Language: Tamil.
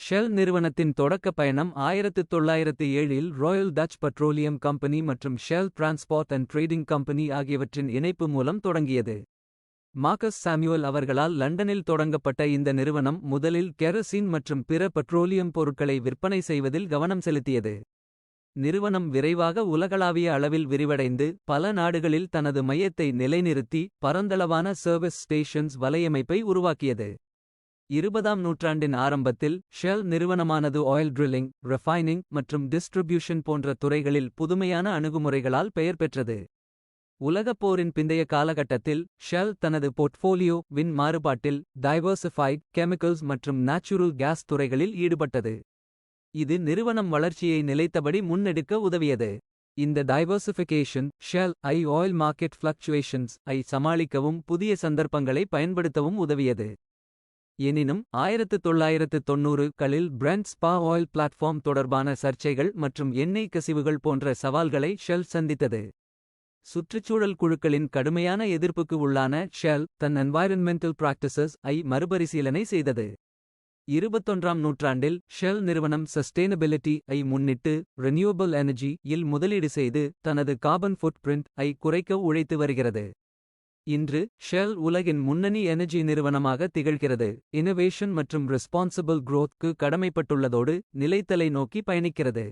ஷெல் நிறுவனத்தின் தொடக்க பயணம் ஆயிரத்து தொள்ளாயிரத்து ஏழில் ராயல் டச் பெட்ரோலியம் கம்பெனி மற்றும் Shell transport and trading company ஆகியவற்றின் இணைப்பு மூலம் தொடங்கியது. மார்க்கஸ் சாமுவல் அவர்களால் லண்டனில் தொடங்கப்பட்ட இந்த நிறுவனம் முதலில் கெரசின் மற்றும் பிற பெட்ரோலியம் பொருட்களை விற்பனை செய்வதில் கவனம் செலுத்தியது. நிறுவனம் விரைவாக உலகளாவிய அளவில் விரிவடைந்து பல நாடுகளில் தனது மையத்தை நிலைநிறுத்தி பரந்தளவான சர்வீஸ் ஸ்டேஷன்ஸ் வலையமைப்பை உருவாக்கியது. இருபதாம் நூற்றாண்டின் ஆரம்பத்தில் ஷெல் நிறுவனமானது ஆயில் ட்ரில்லிங் ரெஃபைனிங் மற்றும் டிஸ்ட்ரிபியூஷன் போன்ற துறைகளில் புதுமையான அணுகுமுறைகளால் பெயர் பெற்றது. உலகப் போரின் பிந்தைய காலகட்டத்தில் ஷெல் தனது போர்ட்ஃபோலியோ வின் மாறுபாட்டில் டைவர்சிஃபைட் கெமிக்கல்ஸ் மற்றும் நேச்சுரல் கேஸ் துறைகளில் ஈடுபட்டது. இது நிறுவனம் வளர்ச்சியை நிலைத்தபடி முன்னெடுக்க உதவியது. இந்த டைவர்சிஃபிகேஷன் ஷெல் ஐ ஆயில் மார்க்கெட் ஃப்ளக்சுவேஷன்ஸ் ஐ சமாளிக்கவும் புதிய சந்தர்ப்பங்களை பயன்படுத்தவும் உதவியது. எனினும் ஆயிரத்து தொள்ளாயிரத்து தொன்னூறு களில் பிரெண்ட் ஸ்பா ஆயில் பிளாட்ஃபார்ம் தொடர்பான சர்ச்சைகள் மற்றும் எண்ணெய் கசிவுகள் போன்ற சவால்களை ஷெல் சந்தித்தது. சுற்றுச்சூழல் குழுக்களின் கடுமையான எதிர்ப்புக்கு உள்ளான ஷெல் தன் என்வாயரன்மெண்டல் பிராக்டிசஸ் ஐ மறுபரிசீலனை செய்தது. இருபத்தொன்றாம் நூற்றாண்டில் ஷெல் நிறுவனம் சஸ்டெயினபிலிட்டி ஐ முன்னிட்டு ரெனியூவபிள் எனர்ஜி இல் முதலீடு செய்து தனது கார்பன் ஃபுட் பிரிண்ட் ஐ குறைக்க உழைத்து வருகிறது. இன்று ஷெல் உலகின் முன்னணி எனர்ஜி நிறுவனமாக திகழ்கிறது இனோவேஷன் மற்றும் ரெஸ்பான்சிபிள் குரோத்க்கு கடமைப்பட்டுள்ளதோடு நிலைத்தலை நோக்கி பயணிக்கிறது.